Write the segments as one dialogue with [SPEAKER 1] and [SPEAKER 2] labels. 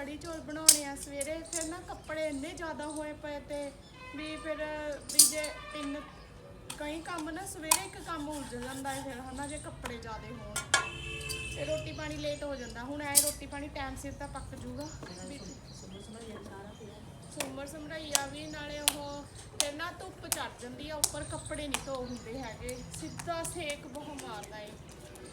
[SPEAKER 1] ਕੜੀ ਚੌਲ ਬਣਾਉਣੇ ਆ ਸਵੇਰੇ, ਫਿਰ ਨਾ ਕੱਪੜੇ ਇੰਨੇ ਜ਼ਿਆਦਾ ਹੋਏ ਪਏ ਤੇ ਵੀ ਫਿਰ ਵੀ ਜੇ ਤਿੰਨ ਕਈ ਕੰਮ ਨਾ ਸਵੇਰੇ ਇੱਕ ਕੰਮ ਉਲਝ ਜਾਂਦਾ ਹੈ ਫਿਰ, ਹਨਾ, ਜੇ ਕੱਪੜੇ ਜ਼ਿਆਦਾ ਹੋਣ। ਤੇ ਰੋਟੀ ਪਾਣੀ ਲੇਟ ਹੋ ਜਾਂਦਾ। ਹੁਣ ਐ ਰੋਟੀ ਪਾਣੀ ਟਾਈਮ ਸਿਰ ਤਾਂ ਪੱਕ ਜੂਗਾ। ਵੀ ਸੁਮਰ ਸਮਰਈਆ ਵੀ, ਨਾਲੇ ਉਹ ਫਿਰ ਨਾ ਧੁੱਪ ਚੜ ਜਾਂਦੀ ਆ, ਉੱਪਰ ਕੱਪੜੇ ਨਹੀਂ ਧੋ ਹੁੰਦੇ ਹੈਗੇ। ਸਿੱਧਾ ਸੇਕ ਬਹੁ ਮਾਰਦਾ ਏ।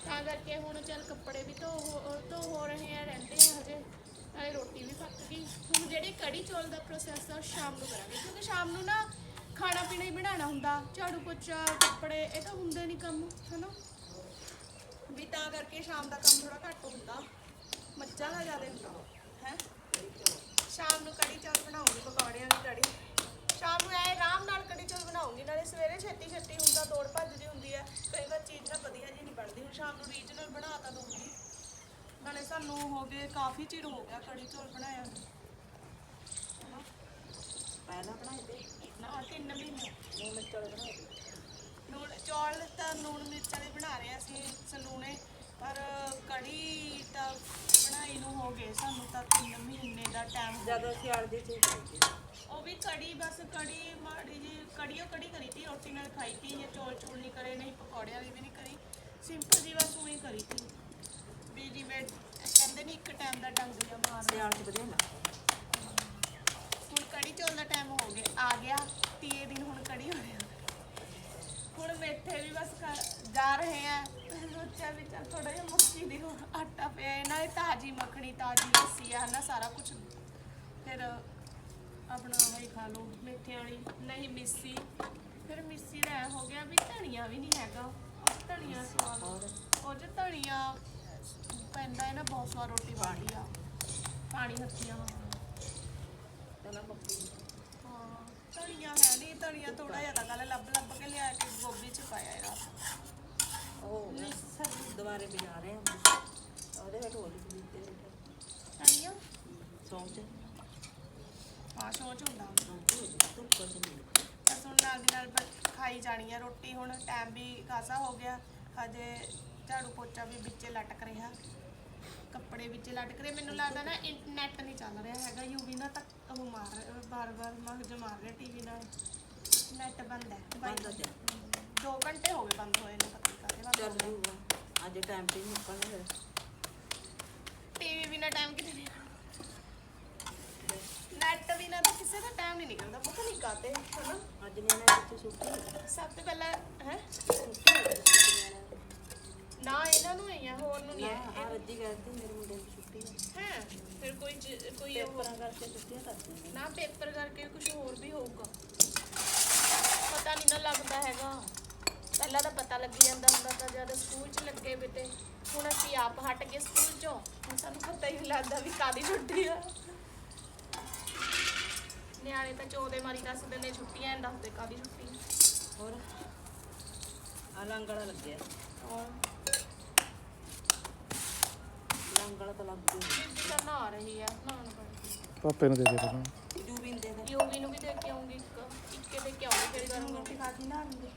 [SPEAKER 1] ਤਾਂ ਕਰਕੇ ਹੁਣ ਚੱਲ ਕੱਪੜੇ ਵੀ ਧੋ ਹੋ- ਧੋ ਹੋ ਰਹੇ ਆ, ਰਹਿੰਦੇ ਆ ਹਜੇ। ਨਾਲੇ ਰੋਟੀ ਵੀ ਪੱਕ ਗਈ। ਹੁਣ ਜਿਹੜੇ ਕੜੀ ਚੌਲ ਦਾ ਪ੍ਰੋਸੈਸ ਆ, ਉਹ ਸ਼ਾਮ ਨੂੰ ਕਰਾਂਗੇ। ਕਿਉਂਕਿ ਸ਼ਾਮ ਨੂੰ ਨਾ ਖਾਣਾ ਪੀਣਾ ਹੀ ਬਣਾਉਣਾ ਹੁੰਦਾ। ਝਾੜੂ ਪੋਚਾ, ਕੱਪੜੇ, ਇਹ ਤਾਂ ਹੁੰਦੇ ਨਹੀਂ ਕੰਮ, ਹਨਾ? ਵੀ ਤਾਂ ਕਰਕੇ ਸ਼ਾਮ ਦਾ ਕੰਮ ਥੋੜਾ ਘੱਟ ਹੁੰਦਾ। ਮੱਝਾਂ ਦਾ ਜ਼ਿਆਦਾ ਹੁੰਦਾ, ਹੈ? ਸ਼ਾਮ ਨੂੰ ਕੜੀ ਚੌਲ ਬਣਾਉਂਗੀ, ਪਕੌੜਿਆਂ ਦੀ ਕੜੀ। ਸ਼ਾਮ ਨੂੰ ਐ ਆਰਾਮ ਨਾਲ ਕੜੀ ਚੌਲ ਬਣਾਉਂਗੀ, ਨਾਲੇ ਸਵੇਰੇ ਛੇਤੀ ਛੇਤੀ ਹੁੰਦਾ ਦੌੜ ਭੱਜ ਦੀ ਹੁੰਦੀ ਹੈ। ਕਈ ਵਾਰ ਚੀਜ਼ ਨਾ ਵਧੀਆ ਜੀ ਨਹੀਂ ਬਣਦੀ। ਹੁਣ ਸ਼ਾਮ ਨੂੰ ਰੀਜਨਲ ਬਣਾ ਤਾਂ ਦਊਂਗੀ। ਨਾਲੇ ਸਾਨੂੰ ਹੋ ਗਏ ਕਾਫੀ ਚਿਰ ਹੋ ਗਿਆ ਕੜੀ ਚੌਲ ਬਣਾਇਆ ਨੂੰ। ਹਨਾ?
[SPEAKER 2] ਪਹਿਲਾਂ ਬਣਾਏ ਤੇ
[SPEAKER 1] ਨਾ ਤਿੰਨ ਮਹੀਨੇ
[SPEAKER 2] ਨੂੰ ਮਿਰਚ ਵਾਲੇ ਬਣਾਏ ਤੇ।
[SPEAKER 1] ਨੂਣ ਚੌਲ ਤਾਂ ਨੂਣ ਮਿਰਚ ਵਾਲੇ ਬਣਾ ਰਹੇ ਅਸੀਂ ਸਲੂਣੇ ਪਰ ਕੜੀ ਤਾਂ ਬਣਾਈ ਨੂੰ ਹੋ ਗਏ ਸਾਨੂੰ ਤਾਂ 3 ਮਹੀਨੇ ਦਾ ਟਾਈਮ
[SPEAKER 2] ਜਦੋਂ ਸਿਆਲ ਦੀ ਚੀਜ਼ ਖਾਈ
[SPEAKER 1] ਉਹ ਵੀ ਕੜੀ ਬਸ ਕੜੀ ਮਾੜੀ ਜੀ ਕੜੀਓ ਕੜੀ ਕਰੀ ਤੀ ਰੋਟੀ ਨਾਲ ਖਾਈ ਤੀ ਇਹ ਚੌਲ ਚੂਲ ਨਹੀਂ ਕਰੇ ਨਹੀਂ ਪਕੌੜੇ ਵਾਲੀ ਵੀ ਨਹੀਂ ਕਰੀ ਸਿੰਪਲ ਜੀ ਬਸ ਉਹੀ ਕਰੀ ਤੀ ਵੀ ਜਿਵੇਂ ਕਹਿੰਦੇ ਨਹੀਂ ਇੱਕ ਟਾਈਮ ਦਾ ਡੰਗ ਜਿਹਾ ਮਾਰਨਾ
[SPEAKER 2] ਸਿਆਲ ਚ ਵਧੀਆ ਲੱਗਦਾ
[SPEAKER 1] ਹੁਣ ਕੜੀ ਚੌਲ ਦਾ ਟਾਈਮ ਹੋ ਗਿਆ ਆ ਗਿਆ ਤੀਏ ਦਿਨ ਹੁਣ ਕੜੀ ਹੋ ਰਿਹਾ ਹੁਣ ਮੇਥੇ ਵੀ ਬਸ ਘਰ- ਜਾ ਰਹੇ ਆ ਸੋਚਿਆ ਵੀ ਚੱਲ ਥੋੜਾ ਜਿਹਾ ਮੱਕੀ ਦੀ ਹੁਣ ਆਟਾ ਪਿਆ ਹੈ ਨਾਲੇ ਤਾਜੀ ਮੱਖਣੀ ਤਾਜੀ ਲੱਸੀ ਆ ਹਨਾ ਸਾਰਾ ਕੁਝ ਫਿਰ ਆਪਣਾ ਵਹੀ ਖਾ ਲਓ ਮੇਥੇ ਵਾਲੀ ਨਹੀਂ ਮਿੱਸੀ। ਫਿਰ ਮਿੱਸੀ ਦਾ ਐਂ ਹੋ ਗਿਆ ਵੀ ਧਨੀਆ ਵੀ ਨਹੀਂ ਹੈਗਾ। ਉਹ ਧਨੀਆ ਸਵਾਦ ਉਹ ਚ ਧਨੀਆ ਪੈਂਦਾ ਹੈ ਨਾ ਬਹੁਤ ਸਵਾਦ ਰੋਟੀ ਬਣਦੀ ਆ। ਪਾਣੀ ਹੱਥੀਆਂ
[SPEAKER 2] ਮੱਕੀ ਦੀ।
[SPEAKER 1] ਹਾਂ ਧਨੀਆ ਹੈ ਨਹੀਂ ਧਨੀਆ ਥੋੜਾ ਜਿਹਾ ਕੱਲ ਲੱਭ ਲੱਭ ਕੇ ਲਿਆ ਕੇ ਗੋਭੀ ਚ ਪਾਇਆ ਹੈ ਰਾਤ
[SPEAKER 2] ਉਹ ਹੋ ਗਿਆ
[SPEAKER 1] ਮਿਕਸਰ
[SPEAKER 2] ਦੁਬਾਰੇ ਬਜਾ ਰਹੇ ਹਾਂ। ਉਹਦੇ ਵਿੱਚ ਹੋਰ ਵੀ ਤੇ
[SPEAKER 1] ਧਨੀਆ?
[SPEAKER 2] ਸੌਂਚ
[SPEAKER 1] ਹਾਂ ਸੋਚ ਹੁੰਦਾ।
[SPEAKER 2] ਸੌਂਚ ਹੋ ਗਈ ਧੁੱਪ ਚ ਨਹੀਂ
[SPEAKER 1] ਬਸ ਹੁਣ ਨਾਲ ਦੀ ਨਾਲ ਬ- ਖਾਈ ਜਾਣੀ ਆ ਰੋਟੀ। ਹੁਣ ਟਾਈਮ ਵੀ ਖਾਸਾ ਹੋ ਗਿਆ। ਹਜੇ ਝਾੜੂ ਪੋਚਾ ਵੀ ਵਿੱਚੇ ਲਟਕ ਰਿਹਾ। ਕੱਪੜੇ ਵਿੱਚੇ ਲਟਕ ਰਹੇ। ਮੈਨੂੰ ਲੱਗਦਾ ਨਾ ਇੰਟਰਨੈਟ ਨਹੀਂ ਚੱਲ ਰਿਹਾ ਹੈਗਾ। ਯੂਵੀ ਨਾਲ ਤਾਂ ਉਹ ਮਾਰ ਬਾਰ ਬਾਰ ਮਗਜ ਮਾਰ ਰਿਹਾ ਟੀਵੀ ਨਾਲ। ਨੈਟ ਬੰਦ ਹੈ
[SPEAKER 2] ਬੰਦ ਹੋ ਗਿਆ।
[SPEAKER 1] 2 ਘੰਟੇ ਹੋ ਗਏ ਬੰਦ ਹੋਏ ਨੇ ਪਤਾ ਨਹੀਂ ਕਾਹਦੇ ਬੰਦ ਹੋ
[SPEAKER 2] ਚੱਲ ਜੂਗਾ। ਅੱਜ ਟਾਈਮ ਤੇ ਹੀ ਨਿਕਲਣਾ ਫਿਰ
[SPEAKER 1] ਟੀਵੀ ਬਿਨਾ ਟਾਈਮ ਕਿਤੇ ਨਹੀਂ ਨੈਟ ਬਿਨਾ ਤਾਂ ਕਿਸੇ ਦਾ ਟਾਈਮ ਨਹੀਂ ਨਿਕਲਦਾ। ਪਤਾ ਨਹੀਂ ਕਾਤੇ ਹਨਾ?
[SPEAKER 2] ਅੱਜ ਨਿਆਣੇ ਛੁੱਟੀ ਹੈ
[SPEAKER 1] ਸਭ ਤੋਂ ਪਹਿਲਾਂ ਹੈ?
[SPEAKER 2] ਨਿਆਣੇ
[SPEAKER 1] ਨਾ ਇਹਨਾਂ ਨੂੰ ਹੀ ਆ ਹੋਰ ਨੂੰ ਨਹੀਂ
[SPEAKER 2] ਨਾ
[SPEAKER 1] ਹੈ
[SPEAKER 2] ਆ ਰੱਜੀ ਕਹਿੰਦੀ ਮੇਰੇ ਮੁੰਡੇ ਦੀ ਛੁੱਟੀ ਹੈ
[SPEAKER 1] ਫਿਰ ਕੋਈ ਚ- ਕੋਈ ਉਹ
[SPEAKER 2] ਪੇਪਰਾਂ ਕਰਕੇ ਛੁੱਟੀਆਂ ਕਰਦੇ ਨੇ।
[SPEAKER 1] ਨਾ ਪੇਪਰ ਕਰਕੇ ਕੁਝ ਹੋਰ ਵੀ ਹੋਊਗਾ। ਪਤਾ ਨਹੀਂ ਨਾ ਲੱਗਦਾ ਹੈਗਾ। ਪਹਿਲਾਂ ਤਾਂ ਪਤਾ ਲੱਗੀ ਜਾਂਦਾ ਹੁੰਦਾ ਤਾਂ ਜਦ ਸਕੂਲ 'ਚ ਲੱਗੇ ਬਿਤੇ ਹੁਣ ਅਸੀਂ ਆਪ ਹਟ ਗਏ ਸਕੂਲ 'ਚੋਂ। ਹੁਣ ਸਾਨੂੰ ਪਤਾ ਹੀ ਨਹੀਂ ਲੱਗਦਾ ਵੀ ਕਾਦੀ ਛੁੱਟੀ ਆ। ਨਿਆਣੇ ਤਾਂ ਚੋਦੇ ਮਾਰੀ ਦੱਸਦੇ ਨੇ ਛੁੱਟੀਆਂ ਐਂ ਦੱਸਦੇ ਕਾਦੀ ਛੁੱਟੀ ਆ।
[SPEAKER 2] ਹੋਰ? ਆ ਲੰਗੜਾ ਲੱਗਿਆ।
[SPEAKER 1] ਔਰ
[SPEAKER 2] ਲੰਗੜਾ ਤਾਂ ਲੱਗ
[SPEAKER 1] ਬੀਬੀ ਤਾਂ ਨਹਾ ਰਹੀ ਆ ਨਹਾਉਣ ਪਈ
[SPEAKER 3] ਪਾਪੇ ਨੂੰ ਦੇ ਦੇ ਪਹਿਲਾਂ
[SPEAKER 2] ਜੂਬਿਨ ਦੇ ਦੇ।
[SPEAKER 1] ਯੋਗੀ ਨੂੰ ਵੀ ਦੇ ਕੇ ਆਉਂਗੀ ਇੱਕ ਇੱਕੇ ਦੇ ਕੇ ਆਉਂਗੀ ਫਿਰ ਗਰਮ ਰੋਟੀ।
[SPEAKER 2] ਖਾ ਕੇ ਨਾ ਆਉਂਦੇ।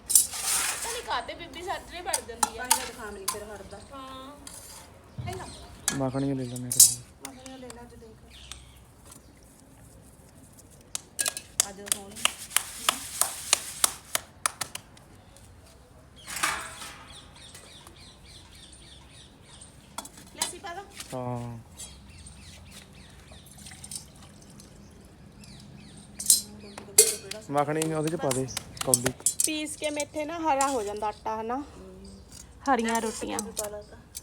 [SPEAKER 1] ਤਾਂ ਨਹੀਂ ਖਾਤੇ ਬੀਬੀ ਸੱਜਰੇ ਵੜ ਜਾਂਦੀ ਆ।
[SPEAKER 2] ਪਾਣੀ ਦਾ ਖਾਮ ਨਹੀਂ ਫਿਰ ਹਟਦਾ।
[SPEAKER 1] ਹਾਂ। ਹੈ ਨਾ
[SPEAKER 3] ਮੱਖਣੀ ਲੈ ਲੈਣੇ ਕਰ
[SPEAKER 1] ਮਗਰ ਲੈ ਲਾ ਅੱਜ ਦੇਖ
[SPEAKER 2] ਅੱਜ ਹੋਣੀ
[SPEAKER 1] ਲੱਸੀ ਪਾ ਦੋ
[SPEAKER 3] ਹਾਂ ਮੱਖਣੀ ਉਹਦੇ ਚ ਪਾ ਦੇ ਕੌਲੀ।
[SPEAKER 1] ਪੀਸ ਕੇ ਮੇਥੇ ਨਾ ਹਰਾ ਹੋ ਜਾਂਦਾ ਆਟਾ ਹਨਾ? ਹਰੀਆਂ ਰੋਟੀਆਂ।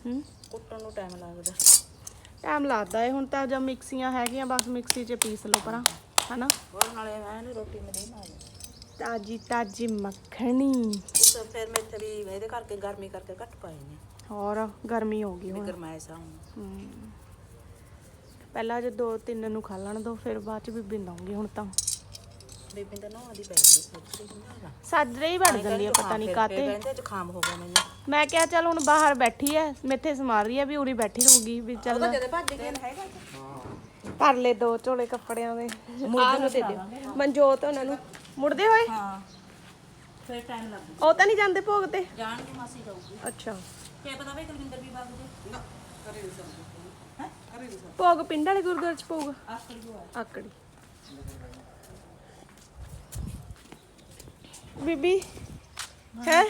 [SPEAKER 1] ਹੂੰ?
[SPEAKER 2] ਕੁੱਟਣ ਨੂੰ ਟਾਈਮ ਲੱਗਦਾ।
[SPEAKER 1] ਟਾਈਮ ਲੱਗਦਾ ਏ ਹੁਣ ਤਾਂ ਜਦ ਮਿਕਸੀਆਂ ਹੈਗੀਆਂ ਬਸ ਮਿਕਸੀ 'ਚ ਪੀਸ ਲਓ ਪਰਾਂ ਹਨਾ?
[SPEAKER 2] ਹੋਰ ਨਾਲੇ ਮੈਂ ਇਹਨੂੰ ਰੋਟੀ ਮੇਰੇ ਨਾਲ
[SPEAKER 1] ਤਾਜੀ ਤਾਜੀ ਮੱਖਣੀ।
[SPEAKER 2] ਉਸ ਫਿਰ ਮੈਂ ਇੱਥੇ ਵੀ ਇਹਦੇ ਕਰਕੇ ਗਰਮੀ ਕਰਕੇ ਘੱਟ ਪਾਏ ਨੇ।
[SPEAKER 1] ਹੋਰ ਗਰਮੀ ਹੋ ਗਈ
[SPEAKER 2] ਵੀ
[SPEAKER 1] ਹੁਣ
[SPEAKER 2] ਗਰਮਾਇਸ਼ ਆ ਹੁਣ।
[SPEAKER 1] ਹੂੰ। ਪਹਿਲਾਂ ਜੇ ਦੋ ਤਿੰਨ ਨੂੰ ਖਾ ਲੈਣ ਦੋ ਫਿਰ ਬਾਅਦ ਚ ਵੀ ਬਿੰਦਾਉਂਗੀ ਹੁਣ ਤਾਂ।
[SPEAKER 2] ਬੇਬੀ ਤਾਂ ਨਹਾਉਣ ਦੀ ਪੈ ਗਈ ਸੱਚੀ ਹੁੰਦਾ
[SPEAKER 1] ਸਾਜਰੇ ਹੀ ਵੜ ਜਾਂਦੀ ਆ ਪਤਾ ਨਹੀਂ ਕਾਤੇ
[SPEAKER 2] ਕਹਿੰਦੇ ਜ਼ੁਕਾਮ ਹੋ ਗਿਆ ਮੈਨੂੰ।
[SPEAKER 1] ਮੈਂ ਕਿਹਾ ਚੱਲ ਹੁਣ ਬਾਹਰ ਬੈਠੀ ਐ ਮੇਥੇ ਸਮਾਰ ਰਹੀ ਐ ਵੀ ਉਰੀ ਬੈਠੀ ਰਹੂਗੀ ਵੀ ਚੱਲ
[SPEAKER 2] ਜਦੇ ਭੱਜ ਗਿਆ ਹੈਗਾ
[SPEAKER 1] ਭਰ ਲੈ ਦੋ ਝੋਲੇ ਕੱਪੜਿਆਂ ਦੇ। ਆਹ ਨੂੰ ਦੇ ਦਿਓ। ਮਨਜੋਤ ਉਹਨਾਂ ਨੂੰ। ਮੁੜਦੇ ਹੋਏ?
[SPEAKER 2] ਹਾਂ। ਫਿਰ ਟਾਈਮ ਲੱਗ
[SPEAKER 1] ਉਹ ਤਾਂ ਨਹੀਂ ਜਾਂਦੇ ਭੋਗ ਤੇ?
[SPEAKER 2] ਜਾਣਗੇ ਮਾਸੀ ਜਾਊਗੀ।
[SPEAKER 1] ਅੱਛਾ।
[SPEAKER 2] ਕੀ ਪਤਾ ਵੀ ਕੁਲਵਿੰਦਰ ਵੀ ਬਾਗ ਦੇ ਨਾ ਕਰੇ ਨਹੀਂ ਸਕਦੀ ਹੈ? ਕਰੇ ਨਹੀਂ
[SPEAKER 1] ਭੋਗ ਪਿੰਡ ਵਾਲੇ ਗੁਰਦੁਆਰੇ ਚ ਭੋਗ?
[SPEAKER 2] ਹੈ
[SPEAKER 1] ਆਕੜੀ। ਬੀਬੀ? ਹੈ।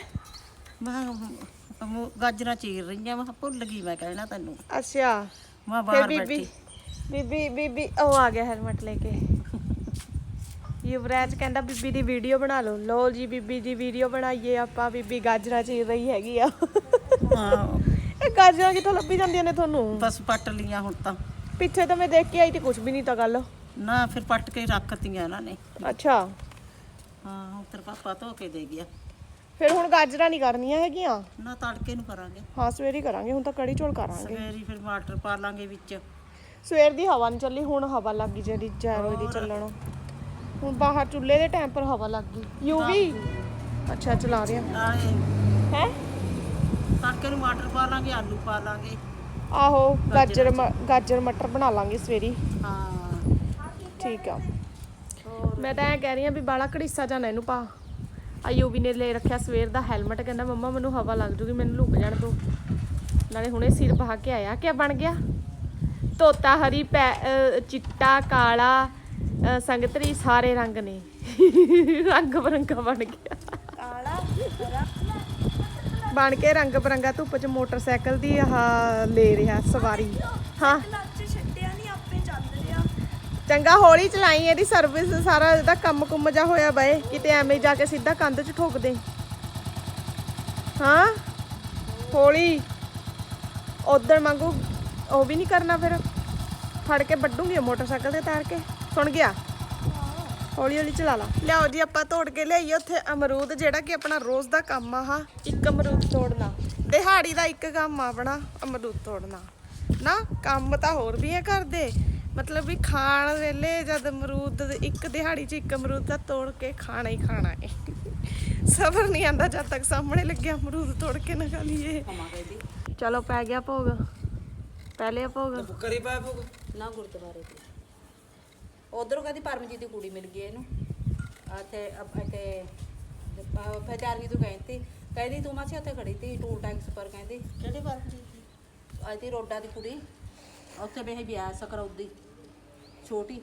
[SPEAKER 4] ਮੈਂ ਮੂੰ- ਗਾਜਰਾਂ ਚੀਰ ਰਹੀਆਂ ਮੈਂ ਕਿਹਾ ਭੁੱਲ ਗਈ ਮੈਂ ਕਹਿਣਾ ਤੈਨੂੰ।
[SPEAKER 1] ਅੱਛਾ।
[SPEAKER 4] ਮੈਂ ਬਾਹਰ ਬੈਠੀ।
[SPEAKER 1] ਬੀਬੀ ਬੀਬੀ ਉਹ ਆ ਗਿਆ ਹੈਲਮਟ ਲੈ ਕੇ। ਯੁਵਰਾਜ ਕਹਿੰਦਾ ਬੀਬੀ ਦੀ ਵੀਡੀਓ ਬਣਾ ਲਓ। ਲੋ ਜੀ ਬੀਬੀ ਦੀ ਵੀਡੀਓ ਬਣਾਈਏ ਆਪਾਂ। ਬੀਬੀ ਗਾਜਰਾਂ ਚੀਰ ਰਹੀ ਹੈਗੀ ਆ।
[SPEAKER 4] ਹਾਂ।
[SPEAKER 1] ਇਹ ਗਾਜਰਾਂ ਕਿੱਥੋਂ ਲੱਭੀ ਜਾਂਦੀਆਂ ਨੇ ਤੁਹਾਨੂੰ?
[SPEAKER 4] ਬਸ ਪੱਟ ਲੀਆਂ ਹੁਣ ਤਾਂ।
[SPEAKER 1] ਪਿੱਛੇ ਤਾਂ ਮੈਂ ਦੇਖ ਕੇ ਆਈ ਤੇ ਕੁਝ ਵੀ ਨਹੀਂ ਤਾਂ ਗੱਲ।
[SPEAKER 4] ਨਾ ਫਿਰ ਪੱਟ ਕੇ ਰੱਖਤੀਆਂ ਇਹਨਾਂ ਨੇ।
[SPEAKER 1] ਅੱਛਾ।
[SPEAKER 4] ਹਾਂ ਹੁਣ ਤੇਰਾ ਪਾਪਾ ਧੋ ਕੇ ਦੇ ਗਿਆ।
[SPEAKER 1] ਫਿਰ ਹੁਣ ਗਾਜਰਾਂ ਨਹੀਂ ਕਰਨੀਆਂ ਹੈਗੀਆਂ?
[SPEAKER 4] ਨਾ ਤੜਕੇ ਨੂੰ ਕਰਾਂਗੇ।
[SPEAKER 1] ਹਾਂ ਸਵੇਰੇ ਹੀ ਕਰਾਂਗੇ ਹੁਣ ਤਾਂ ਕੜੀ ਚੌਲ ਕਰਾਂਗੇ।
[SPEAKER 4] ਸਵੇਰੀ ਫਿਰ ਮਟਰ ਪਾ ਲਾਂਗੇ ਵਿੱਚ।
[SPEAKER 1] ਸਵੇਰ ਦੀ ਹਵਾ ਨਹੀਂ ਚੱਲੀ ਹੁਣ ਹਵਾ ਲੱਗ ਗਈ ਜਿਹੜੀ ਜੈਰੋ ਦੀ ਚੱਲਣ। ਹੁਣ ਬਾਹਰ ਚੁੱਲ੍ਹੇ ਦੇ ਟਾਈਮ ਪਰ ਹਵਾ ਲੱਗ ਗਈ। ਯੂਵੀ ਅੱਛਾ ਚਲਾ ਰਿਹਾ
[SPEAKER 4] ਆਏ।
[SPEAKER 1] ਹੈ?
[SPEAKER 4] ਤੜਕੇ ਨੂੰ ਮਟਰ ਪਾ ਲਾਂਗੇ ਆਲੂ ਪਾ ਲਾਂਗੇ।
[SPEAKER 1] ਆਹੋ ਗਾਜਰ ਮ- ਗਾਜਰ ਮਟਰ ਬਣਾ ਲਾਂਗੇ ਸਵੇਰੀ।
[SPEAKER 4] ਹਾਂ।
[SPEAKER 1] ਠੀਕ ਆ। ਮੈਂ ਤਾਂ ਐ ਕਹਿ ਰਹੀ ਆ ਵੀ ਬਾਲਾ ਘੜੀਸਾ ਜਾਣਾ ਇਹਨੂੰ ਪਾ। ਆ ਯੂਵੀ ਨੇ ਲੈ ਰੱਖਿਆ ਸਵੇਰ ਦਾ ਹੈਲਮਟ ਕਹਿੰਦਾ ਮੰਮਾ ਮੈਨੂੰ ਹਵਾ ਲੱਗ ਜੂਗੀ ਮੈਨੂੰ ਲੁਕ ਜਾਣ ਦੋ ਨਾਲੇ ਹੁਣੇ ਸਿਰ ਬਹਾ ਕੇ ਆਇਆ ਕਿਆ ਬਣ ਗਿਆ। ਤੋਤਾ ਹਰੀ ਚਿੱਟਾ ਕਾਲਾ ਸੰਗਤਰੀ ਸਾਰੇ ਰੰਗ ਨੇ। ਰੰਗ ਬਰੰਗਾ ਬਣ ਗਿਆ। ਬਣ ਕੇ ਰੰਗ ਬਰੰਗਾ ਧੁੱਪ 'ਚ ਮੋਟਰਸਾਈਕਲ ਦੀ ਆਹ ਲੈ ਰਿਹਾ ਸਵਾਰੀ। ਹਾਂ। ਚੰਗਾ ਹੌਲੀ ਚਲਾਈ ਇਹਦੀ ਸਰਵਿਸ ਸਾਰਾ ਇਹਦਾ ਕੰਮ ਕੁੰਮ ਜਾ ਹੋਇਆ ਬਏ ਕਿਤੇ ਐਵੇਂ ਜਾ ਕੇ ਸਿੱਧਾ ਕੰਧ 'ਚ ਠੋਕ ਦੇ। ਹਾਂ? ਹੌਲੀ। ਉਧਰ ਮੰਗੂ ਉਹ ਵੀ ਨਹੀਂ ਕਰਨਾ ਫਿਰ। ਫੜ ਕੇ ਵੱਡੂਗੀ ਮੋਟਰਸਾਈਕਲ ਤੇ ਤਾਰ ਕੇ। ਸੁਣ ਗਿਆ? ਹੌਲੀ ਹੌਲੀ ਚਲਾ ਲਾ। ਲਿਆਓ ਜੀ ਆਪਾਂ ਤੋੜ ਕੇ ਲਿਆਈਏ ਉੱਥੇ ਅਮਰੂਦ ਜਿਹੜਾ ਕਿ ਆਪਣਾ ਰੋਜ਼ ਦਾ ਕੰਮ ਆ ਹਾਂ। ਇੱਕ ਅਮਰੂਦ ਤੋੜਨਾ। ਦਿਹਾੜੀ ਦਾ ਇੱਕ ਕੰਮ ਆ ਆਪਣਾ ਅਮਰੂਦ ਤੋੜਨਾ। ਨਾ ਕੰਮ ਤਾਂ ਹੋਰ ਵੀ ਆ ਕਰਦੇ ਮਤਲਬ ਵੀ ਖਾਣ ਵੇਲੇ ਜਦ ਅਮਰੂਦ ਇੱਕ ਦਿਹਾੜੀ 'ਚ ਇੱਕ ਅਮਰੂਦ ਦਾ ਤੋੜ ਕੇ ਖਾਣਾ ਹੀ ਖਾਣਾ ਹੈ ਸਬਰ ਨਹੀਂ ਆਂਦਾ ਜਦ ਤੱਕ ਸਾਹਮਣੇ ਲੱਗਿਆ ਅਮਰੂਦ ਤੋੜ ਕੇ ਨਾ ਖਾ ਲਈਏ। ਚਲੋ ਪੈ ਗਿਆ ਭੋਗ। ਪਹਿਲੇ ਭੋਗ।
[SPEAKER 2] ਨਾ ਗੁਰਦੁਆਰੇ ਤੇ। ਉਧਰੋਂ ਕਹਿੰਦੀ ਪਰਮਜੀਤ ਦੀ ਕੁੜੀ ਮਿਲ ਗਈ ਇਹਨੂੰ। ਇੱਥੇ ਇੱਥੇ ਫਜਾਰਗੀ ਤੋਂ ਕਹਿੰਦੀ ਕਹਿੰਦੀ ਤੂੰ ਮਾਸੀ ਉੱਥੇ ਖੜੀ ਤੀ ਟੂਲ ਟੈਕਸ ਪਰ ਕਹਿੰਦੀ।
[SPEAKER 4] ਕਿਹੜੀ ਬਾਤ ਜੀ
[SPEAKER 2] ਅੱਜ ਦੀ ਰੋਡਾ ਦੀ ਕੁੜੀ। ਉੱਥੇ ਬਹਿ ਵਿਆਹ ਸਕਰੌਦੀ। ਛੋਟੀ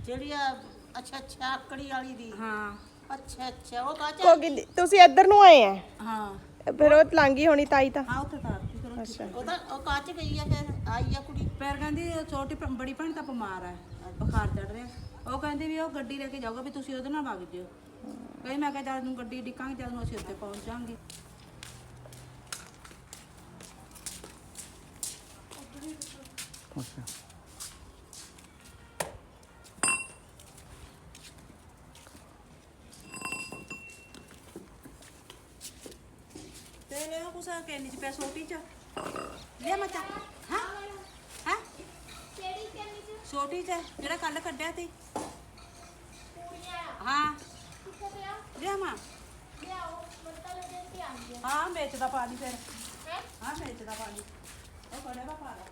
[SPEAKER 4] ਜਿਹੜੀ ਆ ਅੱਛਾ ਅੱਛਾ ਆਕੜੀ ਵਾਲੀ ਦੀ।
[SPEAKER 2] ਹਾਂ।
[SPEAKER 4] ਅੱਛਾ ਅੱਛਾ ਉਹ ਕਾਚਾ
[SPEAKER 1] ਕੋਗੀ ਦੀ- ਤੁਸੀਂ ਇੱਧਰ ਨੂੰ ਆਏ ਆ?
[SPEAKER 2] ਹਾਂ।
[SPEAKER 1] ਫਿਰ ਉਹ ਲਾਂਗੀ ਹੋਣੀ ਤਾਈ ਤਾਂ।
[SPEAKER 2] ਹਾਂ ਉੱਥੇ ਤਾਂ ਕੀ ਕਰੋ
[SPEAKER 1] ਅੱਛਾ।
[SPEAKER 4] ਉਹਦਾ ਉਹ ਕਾਚ ਗਈ ਆ ਫਿਰ ਆਈ ਆ ਕੁੜੀ।
[SPEAKER 2] ਪੈਰ ਕਹਿੰਦੀ ਉਹ ਛੋਟੀ ਬੜੀ ਭੈਣ ਤਾਂ ਬਿਮਾਰ ਹੈ ਬੁਖਾਰ ਚੜ ਰਿਹਾ। ਉਹ ਕਹਿੰਦੀ ਵੀ ਉਹ ਗੱਡੀ ਲੈ ਕੇ ਜਾਊਗਾ ਵੀ ਤੁਸੀਂ ਉਹਦੇ ਨਾਲ ਵਗ ਜਿਓ। ਕਹਿੰਦੀ ਮੈਂ ਕਿਹਾ ਜਦ ਨੂੰ ਗੱਡੀ ਡਿੱਕਾਂਗੇ ਜਦ ਨੂੰ ਅਸੀਂ ਉੱਥੇ ਪਹੁੰਚ ਜਾਾਂਗੇ
[SPEAKER 3] ਅੱਛਾ।
[SPEAKER 2] ਲੈ ਉਹ ਕੁਸਾ ਕੈਨੀ ਚ ਪਿਆ ਛੋਟੀ ਚ? ਲਿਆ ਮਚਾ ਹਾਂ? ਹਾਂ?
[SPEAKER 1] ਕਿਹੜੀ ਕਹਿੰਦੀ ਸੀ
[SPEAKER 2] ਛੋਟੀ ਚ ਜਿਹੜਾ ਕੱਲ ਕੱਢਿਆ ਸੀ। ਹਾਂ। ਲਿਆ ਮਾਂ।
[SPEAKER 1] ਲਿਆਓ ਮੱਤਾ ਲੱਗੇ ਤੇ ਆ ਗਿਆ
[SPEAKER 2] ਹਾਂ ਵੇਚਦਾ ਪਾਣੀ ਫਿਰ
[SPEAKER 1] ਹੈ
[SPEAKER 2] ਹਾਂ ਵੇਚਦਾ ਪਾਣੀ ਉਹ ਕੜੇ ਦਾ ਪਾ ਲਾ।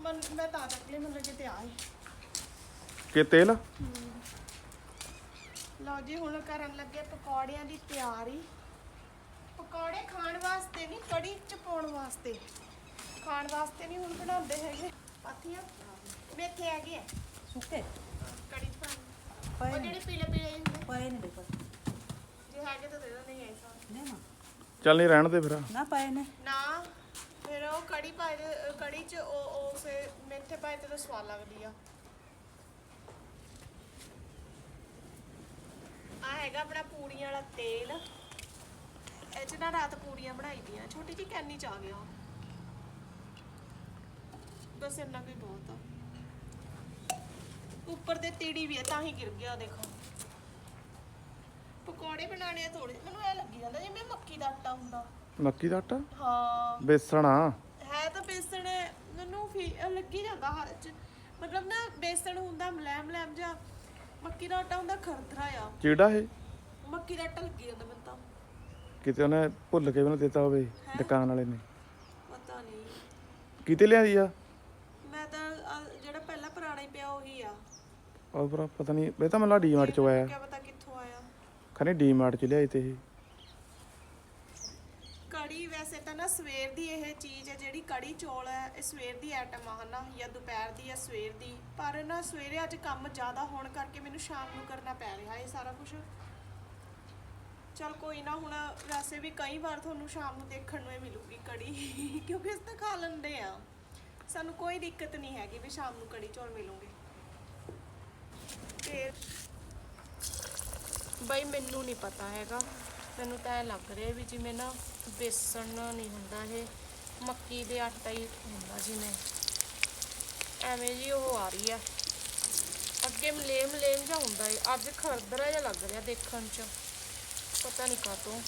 [SPEAKER 1] ਮਨ ਮੈਂ ਤਾਂ ਤੱਕ ਲਈ ਮੈਨੂੰ ਲੱਗੇ ਤੇ ਆਏ
[SPEAKER 3] ਕਿ ਤੇਲ?
[SPEAKER 1] ਲਓ ਜੀ ਹੁਣ ਕਰਨ ਲੱਗੇ ਪਕੌੜਿਆਂ ਦੀ ਤਿਆਰੀ। ਪਕੌੜੇ ਖਾਣ ਵਾਸਤੇ ਨਹੀਂ ਕੜੀ ਚ ਪਾਉਣ ਵਾਸਤੇ। ਖਾਣ ਵਾਸਤੇ ਨਹੀਂ ਹੁਣ ਬਣਾਉਂਦੇ ਹੈਗੇ। ਪਾਥੀਆਂ ਮੇਥੇ ਹੈਗੇ ਆ।
[SPEAKER 2] ਸੁੱਕੇ?
[SPEAKER 1] ਕੜੀ ਚ ਪਾਉਣ। ਉਹ
[SPEAKER 2] ਪਏ ਨੇ
[SPEAKER 1] ਪੀਲੇ ਪੀਲੇ ਜਿਹੇ ਹੁੰਦੇ।
[SPEAKER 2] ਪਏ ਨੇ ਦੇਖੋ।
[SPEAKER 1] ਜੇ ਹੈਗੇ ਤਾਂ ਦੇ ਦੋ ਨਹੀਂ ਐਸਾ
[SPEAKER 2] ਮਾਂ
[SPEAKER 3] ਚੱਲ ਨਹੀਂ ਰਹਿਣ ਦੇ ਫਿਰ।
[SPEAKER 2] ਨਾ ਪਏ ਨੇ।
[SPEAKER 1] ਨਾ ਫਿਰ ਉਹ ਕੜੀ ਪਾਏ ਦੇ- ਕੜੀ ਚ ਉਹ ਉਸੇ ਮੇਥੇ ਪਾਏ ਤੇ ਤਾਂ ਸਵਾਦ ਲੱਗਦੀ ਆ। ਆ ਹੈਗਾ ਆਪਣਾ ਪੂੜੀਆਂ ਵਾਲਾ ਤੇਲ। ਇਹ ਚ ਨਾ ਰਾਤ ਪੂੜੀਆਂ ਬਣਾਈ ਦੀਆਂ। ਛੋਟੀ ਜਿਹੀ ਕੈਨੀ ਚ ਆ ਗਿਆ। ਬਸ ਇੰਨਾ ਕੋਈ ਬਹੁਤ ਆ। ਉੱਪਰ ਤੇ ਤੀੜੀ ਵੀ ਹੈ ਤਾਂ ਹੀ ਗਿਰ ਗਿਆ ਦੇਖੋ। ਪਕੌੜੇ ਬਣਾਣੇ ਆ ਥੋੜੇ ਮੈਨੂੰ ਐ ਲੱਗੀ ਜਾਂਦਾ ਜਿਵੇਂ ਮੱਕੀ ਦਾ ਆਟਾ ਹੁੰਦਾ।
[SPEAKER 3] ਮੱਕੀ ਦਾ ਆਟਾ?
[SPEAKER 1] ਹਾਂ।
[SPEAKER 3] ਬੇਸਣ ਆ?
[SPEAKER 1] ਹੈ ਤਾਂ ਬੇਸਣ। ਮੈਨੂੰ ਫੀ ਲੱਗੀ ਜਾਂਦਾ ਹੱਥ 'ਚ। ਮਤਲਬ ਨਾ ਬੇਸਣ ਹੁੰਦਾ ਮਲੈਮ ਮਲੈਮ ਜਿਹਾ। ਮੱਕੀ ਦਾ ਆਟਾ ਹੁੰਦਾ ਖਰਦਰਾ ਆ
[SPEAKER 3] ਕਿਹੜਾ ਇਹ?
[SPEAKER 1] ਮੱਕੀ ਦਾ ਆਟਾ ਲੱਗੀ ਜਾਂਦਾ ਮੈਨੂੰ ਤਾਂ।
[SPEAKER 3] ਕਿਤੇ ਉਹਨੇ ਭੁੱਲ ਕੇ ਵੀ ਨਾ ਦਿੱਤਾ ਹੋਵੇ ਦੁਕਾਨ ਵਾਲੇ ਨੇ।
[SPEAKER 1] ਪਤਾ ਨਹੀਂ।
[SPEAKER 3] ਕਿਤੇ ਲਿਆਂਦੀ ਆ?
[SPEAKER 1] ਮੈਂ ਤਾਂ ਆਹ ਜਿਹੜਾ ਪਹਿਲਾਂ ਪੁਰਾਣਾ ਹੀ ਪਿਆ ਉਹੀ ਆ।
[SPEAKER 3] ਉਹ ਭਰਾ ਪਤਾ ਨਹੀਂ ਇਹ ਤਾਂ ਮੈਨੂੰ ਡੀਮਾਰਟ ਚੋਂ ਆਇਆ।
[SPEAKER 1] ਕਿਆ ਪਤਾ ਕਿੱਥੋਂ ਆਇਆ।
[SPEAKER 3] ਖਨੇ ਡੀਮਾਰਟ ਚ ਲਿਆਈ ਤੇ ਇਹ।
[SPEAKER 1] ਕੜੀ ਵੈਸੇ ਤਾਂ ਨਾ ਸਵੇਰ ਦੀ ਇਹ ਚੀਜ਼ ਹੈ ਜਿਹੜੀ ਕੜੀ ਚੌਲ ਹੈ ਇਹ ਸਵੇਰ ਦੀ ਆਈਟਮ ਆ ਹਨਾ ਜਾਂ ਦੁਪਹਿਰ ਦੀ ਜਾਂ ਸਵੇਰ ਦੀ। ਪਰ ਨਾ ਸਵੇਰੇ ਅੱਜ ਕੰਮ ਜ਼ਿਆਦਾ ਹੋਣ ਕਰਕੇ ਮੈਨੂੰ ਸ਼ਾਮ ਨੂੰ ਕਰਨਾ ਪੈ ਰਿਹਾ ਇਹ ਸਾਰਾ ਕੁਝ ਚਲ ਕੋਈ ਨਾ, ਹੁਣ ਵੈਸੇ ਵੀ ਕਈ ਵਾਰ ਤੁਹਾਨੂੰ ਸ਼ਾਮ ਨੂੰ ਦੇਖਣ ਨੂੰ ਹੀ ਮਿਲੂਗੀ ਕੜੀ, ਕਿਉਂਕਿ ਇਸ ਤਾਂ ਖਾ ਲੈਂਦੇ ਆ। ਸਾਨੂੰ ਕੋਈ ਦਿੱਕਤ ਨਹੀਂ ਹੈਗੀ ਵੀ ਸ਼ਾਮ ਨੂੰ ਕੜੀ ਚੌਲ ਮਿਲੂਗੇ। ਤੇ ਬਈ ਮੈਨੂੰ ਨਹੀਂ ਪਤਾ ਹੈਗਾ। ਮੈਨੂੰ ਤਾਂ ਇਹ ਲੱਗ ਰਿਹਾ ਵੀ ਜਿਵੇਂ ਨਾ ਬੇਸਣ ਨਹੀਂ ਹੁੰਦਾ ਇਹ, ਮੱਕੀ ਦੇ ਆਟਾ ਹੀ ਹੁੰਦਾ ਜਿਵੇਂ। ਐਵੇਂ ਜੀ ਉਹ ਆ ਰਹੀ ਆ। ਅੱਗੇ ਮਲੇਮ ਮਲੇਮ ਜਿਹਾ ਹੁੰਦਾ ਏ। ਅੱਜ ਖਰਦਰਾ ਜਿਹਾ ਲੱਗ ਰਿਹਾ ਦੇਖਣ 'ਚ। ਪਤਾ ਨਹੀਂ ਕਾਤੋਂ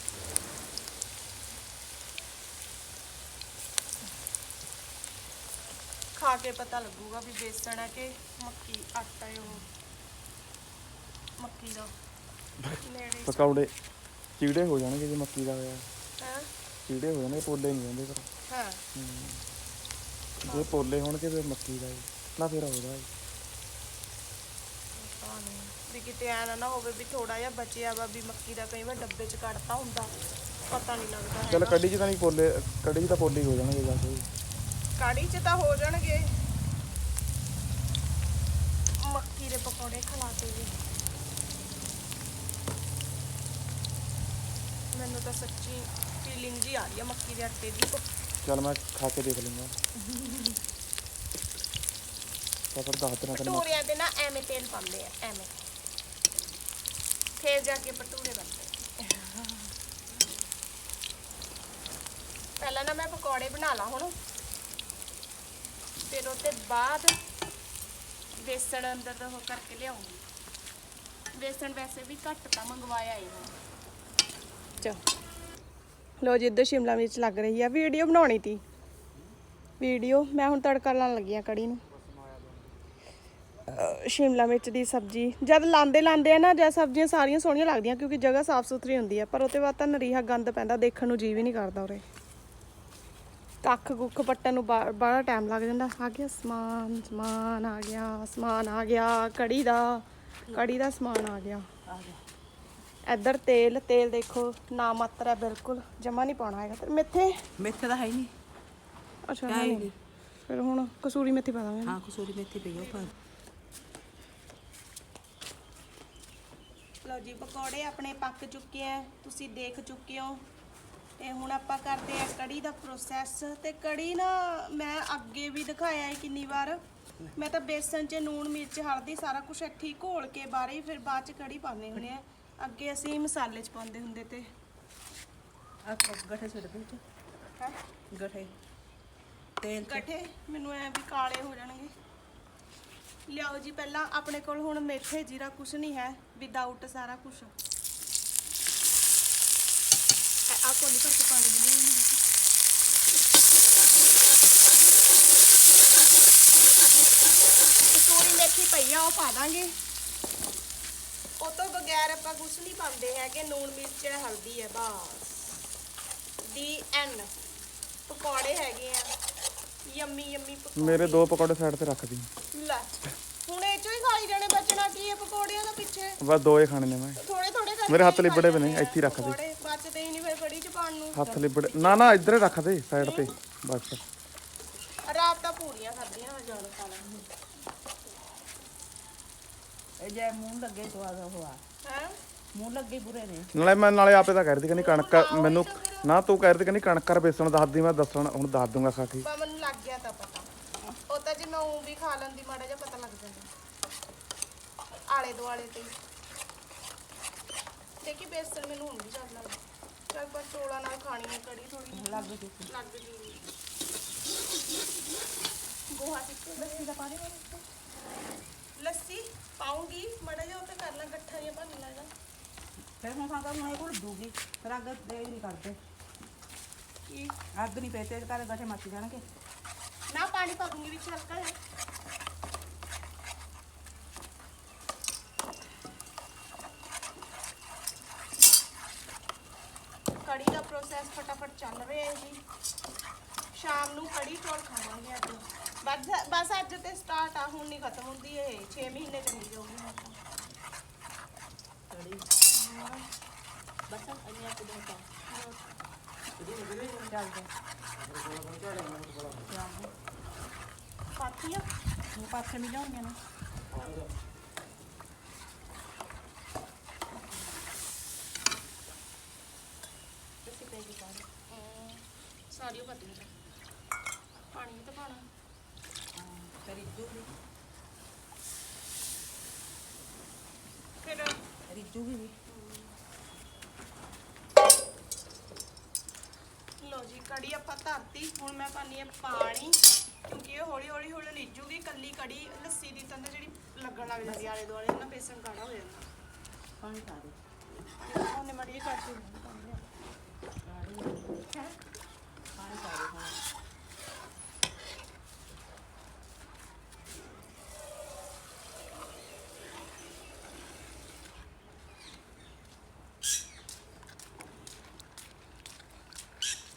[SPEAKER 1] ਖਾ ਕੇ ਪਤਾ ਲੱਗੂਗਾ ਵੀ ਬੇਸਣ ਹੈ ਕਿ ਮੱਕੀ ਆਟਾ ਹੈ ਉਹ ਮੱਕੀ ਦਾ ਨੇੜੇ
[SPEAKER 3] ਪਕੌੜੇ ਚੀੜੇ ਹੋ ਜਾਣਗੇ ਜੇ ਮੱਕੀ ਦਾ ਹੋਇਆ
[SPEAKER 1] ਹੈ
[SPEAKER 3] ਚੀੜੇ ਹੋ ਜਾਣਗੇ ਪੋਲੇ ਨਹੀਂ ਹੁੰਦੇ ਪਰ
[SPEAKER 1] ਹਾਂ
[SPEAKER 3] ਜੇ ਪੋਲੇ ਹੋਣਗੇ ਫਿਰ ਮੱਕੀ ਦਾ ਹੀ। ਨਾ ਫਿਰ ਹੋਦਾ
[SPEAKER 1] ਪਤਾ ਨਹੀਂ ਵੀ ਕਿਤੇ ਐ ਨਾ ਹੋਵੇ ਵੀ ਥੋੜਾ ਜਿਹਾ ਬਚਿਆ ਵਾ ਵੀ ਮੱਕੀ ਦਾ ਕਈ ਵਾਰ ਡੱਬੇ 'ਚ ਕੱਢਤਾ ਹੁੰਦਾ ਪਤਾ ਨਹੀਂ ਲੱਗਦਾ
[SPEAKER 3] ਚਲ
[SPEAKER 1] ਹੈਗਾ।
[SPEAKER 3] ਕੜੀ ਚ ਤਾਂ ਨਹੀਂ ਪੋਲੇ ਕੜੀ ਚ ਤਾਂ ਪੋਲੇ ਹੀ ਹੋ ਜਾਣਗੇ ਜਾ ਕੇ
[SPEAKER 1] ਕੜੀ 'ਚ ਤਾਂ ਹੋ ਜਾਣਗੇ। ਮੱਕੀ ਦੇ ਪਕੌੜੇ ਖਲਾਤੇ ਜੀ ਮੈਨੂੰ ਤਾਂ ਸੱਚੀ ਫੀਲਿੰਗ ਜੀ ਆ ਰਹੀ ਆ ਮੱਕੀ ਦੇ ਆਟੇ ਦੀ।
[SPEAKER 3] ਚਲ ਮੈਂ ਖਾ ਕੇ ਦੇਖ ਲੂੰਗਾ। ਤਾਂ ਫਿਰ ਦੱਸ ਦੇਣਾ ਤੈਨੂੰ
[SPEAKER 1] ਭਟੂਰਿਆਂ ਦੇ ਨਾ ਐਵੇਂ ਤੇਲ ਪਾਉਂਦੇ ਆ ਐਵੇਂ। ਫੇਰ ਜਾ ਕੇ ਭਟੂਰੇ ਬਣਦੇ ਪਹਿਲਾਂ ਨਾ ਮੈਂ ਪਕੌੜੇ ਬਣਾ ਲਾ ਹੁਣ। ਫਿਰ ਉਹਦੇ ਬਾਅਦ ਬੇਸਣ ਅੰਦਰ ਦਾ ਉਹ ਕਰਕੇ ਲਿਆਉਂਗੀ। ਬੇਸਣ ਵੈਸੇ ਵੀ ਘੱਟ ਤਾਂ ਮੰਗਵਾਇਆ ਹੀ ਹੁਣ ਚਲ। ਲੋ ਜਿੱਦਾਂ ਸ਼ਿਮਲਾ ਮਿਰਚ ਲੱਗ ਰਹੀ ਆ। ਵੀਡੀਓ ਬਣਾਉਣੀ ਤੀ। ਵੀਡੀਓ ਮੈਂ ਹੁਣ ਤੜਕਾ ਲਾਉਣ ਲੱਗੀ ਆ ਕੜੀ ਨੂੰ। ਸ਼ਿਮਲਾ ਮਿਰਚ ਦੀ ਸਬਜ਼ੀ। ਜਦ ਲਾਂਦੇ ਲਾਂਦੇ ਆ ਨਾ ਜਦ ਸਬਜ਼ੀਆਂ ਸਾਰੀਆਂ ਸੋਹਣੀਆਂ ਲੱਗਦੀਆਂ ਕਿਉਂਕਿ ਜਗ੍ਹਾ ਸਾਫ਼ ਸੁਥਰੀ ਹੁੰਦੀ ਆ ਪਰ ਉਹਦੇ ਬਾਅਦ ਤਾਂ ਨਰੀਹਾ ਗੰਦ ਪੈਂਦਾ ਦੇਖਣ ਨੂੰ ਜੀ ਵੀ ਨਹੀਂ ਕਰਦਾ ਉਰੇ। ਕੱਖ ਕੁੱਖ ਪੱਟਣ ਨੂੰ ਬੜਾ ਟਾਈਮ ਲੱਗ ਜਾਂਦਾ। ਆ ਗਿਆ ਸਮਾਨ ਸਮਾਨ ਆ ਗਿਆ ਸਮਾਨ ਆ ਗਿਆ ਕੜੀ ਦਾ ਕੜੀ ਦਾ ਸਮਾਨ ਆ ਗਿਆ।
[SPEAKER 2] ਆ ਗਿਆ
[SPEAKER 1] ਇੱਧਰ ਤੇਲ ਤੇਲ ਦੇਖੋ ਨਾ ਮਾਤਰ ਹੈ ਬਿਲਕੁਲ ਜਮਾ ਨਹੀਂ ਪਾਉਣਾ ਹੈਗਾ। ਤੇ ਮੇਥੇ?
[SPEAKER 2] ਮੇਥੇ ਦਾ ਹੈ ਨਹੀਂ।
[SPEAKER 1] ਅੱਛਾ ਨਹੀਂ। ਫਿਰ ਹੁਣ ਕਸੂਰੀ ਮੇਥੀ ਪਾ ਦਾਂਗੇ
[SPEAKER 2] ਹਾਂ ਕਸੂਰੀ ਮੇਥੀ ਪਈ ਉਹ
[SPEAKER 1] ਲਓ ਜੀ ਪਕੌੜੇ ਆਪਣੇ ਪੱਕ ਚੁੱਕੇ ਆ ਤੁਸੀਂ ਦੇਖ ਚੁੱਕੇ ਹੋ। ਤੇ ਹੁਣ ਆਪਾਂ ਕਰਦੇ ਆ ਕੜੀ ਦਾ ਪ੍ਰੋਸੈਸ ਤੇ ਕੜੀ ਨਾ ਮੈਂ ਅੱਗੇ ਵੀ ਦਿਖਾਇਆ ਹੈ ਕਿੰਨੀ ਵਾਰ। ਮੈਂ ਤਾਂ ਬੇਸਨ 'ਚ ਨੂਣ ਮਿਰਚ ਹਲਦੀ ਸਾਰਾ ਕੁਝ ਇੱਥੇ ਹੀ ਘੋਲ ਕੇ ਬਾਰੇ ਹੀ ਫਿਰ ਬਾਅਦ 'ਚ ਕੜੀ ਪਾਉਂਦੇ ਹੁੰਦੇ ਆ। ਅੱਗੇ ਅਸੀਂ ਮਸਾਲੇ 'ਚ ਪਾਉਂਦੇ ਹੁੰਦੇ ਤੇ।
[SPEAKER 2] ਆ ਗਠੇ ਛੱਡ ਦੇ ਚ
[SPEAKER 1] ਹੈਂ?
[SPEAKER 2] ਗਠੇ। ਤੇਲ ਚ।
[SPEAKER 1] ਗੱਠੇ? ਮੈਨੂੰ ਐ ਵੀ ਕਾਲੇ ਹੋ ਜਾਣਗੇ। ਲਿਆਓ ਜੀ, ਪਹਿਲਾਂ ਆਪਣੇ ਕੋਲ ਹੁਣ ਮੇਥੇ, ਜੀਰਾ ਕੁਛ ਨਹੀਂ ਹੈ ਵਿਦਆਊਟ ਸਾਰਾ ਕੁਛ। ਆ ਕੋਲੀ ਭਰ ਕੇ ਪਾਣੀ ਦੀ ਲਿਆਈ ਕਸੂਰੀ ਮੇਥੀ ਪਈ ਆ, ਉਹ ਪਾ ਦਾਂਗੇ। ਉਹ ਤੋਂ ਬਗੈਰ ਆਪਾਂ ਕੁਛ ਨਹੀਂ ਪਾਉਂਦੇ ਹੈਗੇ ਨੂਣ ਮਿਰਚ, ਹਲਦੀ ਹੈ, ਬਸ। ਡੀ ਐਨ ਪਕੌੜੇ ਹੈਗੇ ਆ। ਯੰਮੀ ਯੰਮੀ ਪਕੌੜੇ।
[SPEAKER 3] ਮੇਰੇ ਦੋ ਪਕੌੜੇ ਸਾਈਡ ਤੇ ਰੱਖ ਦੀ।
[SPEAKER 1] ਲੈ ਹੁਣ ਇਹ ਚੋਂ ਹੀ ਖਾਈ ਜਾਣੇ ਬਚਣਾ ਕੀ ਹੈ ਪਕੌੜਿਆਂ ਦਾ ਪਿੱਛੇ?
[SPEAKER 3] ਬਸ ਦੋ ਹੀ ਖਾਣੇ ਨੇ ਮੈਂ।
[SPEAKER 1] ਥੋੜੇ ਥੋੜੇ ਕਰਕੇ
[SPEAKER 3] ਮੇਰੇ ਹੱਥ
[SPEAKER 1] ਹੀ
[SPEAKER 3] ਲਿਬੜੇ ਪਏ ਨੇ। ਇੱਥੇ ਹੀ ਰੱਖ ਦੇ।
[SPEAKER 1] ਪਕੌੜੇ ਬਚਦੇ ਹੀ ਨਹੀਂ ਫਿਰ ਕੜੀ ਚ ਪਾਣ ਨੂੰ।
[SPEAKER 3] ਹੱਥ ਲਿਬੜੇ ਨਾ ਨਾ ਇੱਧਰ ਹੀ ਰੱਖ ਦੇ ਸਾਈਡ ਤੇ। ਬਸ।
[SPEAKER 1] ਰਾਤ ਤਾਂ ਪੂਰੀਆਂ ਖਾਧੀਆਂ ਜ਼ਿਆਦਾ ਖਾ ਲਾਂਗੀ
[SPEAKER 2] ਇਹ ਜੇ ਮੂੰਹ ਲੱਗੇ ਸਵਾਦ ਹੋਆ
[SPEAKER 1] ਹੈ?
[SPEAKER 2] ਮੂੰਹ ਲੱਗੇ ਬੁਰੇ ਨੇ।
[SPEAKER 3] ਨਾਲੇ ਮੈਂ ਨਾਲੇ ਆਪੇ ਤਾਂ ਕਹਿ ਰਹੀ ਕਹਿੰਦੀ ਕਣਕ ਮੈਨੂੰ ਨਾ ਤੂੰ ਕਹਿ ਰਹੀ ਕਹਿੰਦੀ ਕਣਕ ਕਰ ਬੇਸਣ ਦੱਸਦੀ ਮੈਂ ਦੱਸਣ ਹੁਣ ਦੱਸ ਦੂੰਗਾ ਖਾ ਕੇ
[SPEAKER 1] ਬਾ ਮੈਨੂੰ ਲੱਗ ਗਿਆ ਤਾਂ ਪਤਾ। ਉਹ ਤਾਂ ਜੇ ਮੈਂ ਉਹ ਵੀ ਖਾ ਲੈਂਦੀ ਮਾੜਾ ਜਿਹਾ ਪਤਾ ਲੱਗ ਜਾਂਦਾ। ਆਲੇ ਦੁਆਲੇ ਤੇ। ਹੀ। ਦੇਖੀ ਬੇਸਣ ਮੈਨੂੰ ਹੁਣ ਵੀ ਚੱਲ ਲੱਗਦਾ। ਚੱਲ ਪਰ ਚੋਲਾ ਨਾਲ ਖਾਣੀ ਹੈ ਕੜੀ ਥੋੜੀ
[SPEAKER 2] ਲੱਗ ਗਈ।
[SPEAKER 1] ਲੱਗ ਗਈ। ਗੋਹਾ ਸਿੱਕੇ ਲੱਸੀ ਦਾ ਪਾਣੀ ਲੱਸੀ ਪਾਉਂਗੀ ਮੜਾ ਜਾ ਉੱਤੇ ਕਰ ਲਾਂ ਗੱਠਾ ਜਿਹਾ ਭੰਨ ਲੈਣਾ
[SPEAKER 2] ਫਿਰ ਹੁਣ ਤਾਂ ਹੁਣ ਇਹ ਘੁਲਦੂਗੀ ਫਿਰ ਅੱਗ ਤੇਜ਼ ਨਹੀਂ ਕਰਦੇ।
[SPEAKER 1] ਕੀ?
[SPEAKER 2] ਅੱਗ ਨਹੀਂ ਪਈ ਤੇਜ਼ ਕਰ ਗੱਠੇ ਮੱਚ ਜਾਣਗੇ।
[SPEAKER 1] ਨਾ ਪਾਣੀ ਪਾ ਦੂੰਗੀ ਵਿੱਚ ਹਲਕਾ ਜਿਹਾ। ਕੜੀ ਦਾ ਪ੍ਰੋਸੈਸ ਫਟਾਫਟ ਚੱਲ ਰਿਹਾ ਹੈ ਜੀ। ਸ਼ਾਮ ਨੂੰ ਕੜੀ ਚੋਲ ਖਾਵਾਂਗੇ ਅੱਜ। ਬਸ ਅੱਜ ਤੇ ਸਟਾਰਟ ਆ ਹੁਣ ਨਹੀਂ ਖਤਮ ਹੁੰਦੀ ਇਹ। 6 ਮਹੀਨੇ ਚੱਲੀ ਜਾਊਗੀ ਪਾਥੀਆਂ
[SPEAKER 2] ਉਹ ਪਾਸੇ ਵੀ ਲਿਆਉਣੀਆਂ ਨੇ ਤੁਸੀਂ ਪੈ ਗਈ ਸਾਰੇ
[SPEAKER 1] ਸਾਰੀਆਂ ਪਾਥੀਆਂ ਪਾਣੀ ਵੀ ਤਾਂ ਪਾਣਾ
[SPEAKER 2] ਰਿੱਜੂ ਵੀ
[SPEAKER 1] ਫਿਰ
[SPEAKER 2] ਰਿੱਜੂ ਵੀ
[SPEAKER 1] ਲੋ ਜੀ ਕੜੀ ਆਪਾਂ ਧਰਤੀ ਹੁਣ ਮੈਂ ਪਾਣੀ ਹੈ ਪਾਣੀ ਕਿਉਂਕਿ ਇਹ ਹੌਲੀ ਹੌਲੀ ਹੌਲੀ ਰਿੱਝੂਗੀ ਕੱਲੀ ਕੜੀ ਲੱਸੀ ਦੀ ਤਾਂ ਨਾ ਜਿਹੜੀ ਲੱਗਣ ਲੱਗ ਜਾਂਦੀ ਆਲੇ ਦੁਆਲੇ ਨਾ ਬੇਸਨ ਕਾੜਾ ਹੋ ਜਾਂਦਾ।
[SPEAKER 2] ਪਾਣੀ ਪਾ ਦੇ
[SPEAKER 1] ਉਹਨੇ ਮੜੀ ਕਾਚੀ
[SPEAKER 2] ਪਾਣੀ ਪਾਣੀ ਪਾ ਦੇ ਪਾਣੀ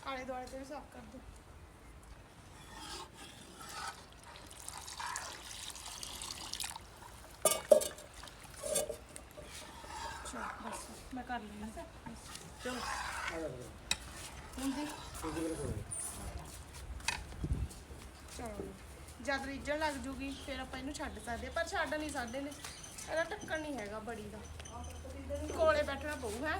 [SPEAKER 1] ਆਲੇ ਦੁਆਲੇ ਤੇ ਵੀ ਸਾਫ਼ ਕਰ ਦੋ। ਬਸ ਮੈਂ ਕਰ ਲੈਣਾ
[SPEAKER 2] ਚਲੋ।
[SPEAKER 1] ਹੁੰਦੀ ਚਲੋ ਜਦ ਰਿੱਝਣ ਲੱਗ ਜੂਗੀ ਫਿਰ ਆਪਾਂ ਇਹਨੂੰ ਛੱਡ ਸਕਦੇ ਹਾਂ, ਪਰ ਛੱਡ ਨਹੀਂ ਸਕਦੇ ਨੇ। ਇਹਦਾ ਢੱਕਣ ਨਹੀਂ ਹੈਗਾ ਬੜੀ ਦਾ। ਕੋਲੇ ਬੈਠਣਾ ਪਊ ਹੈ?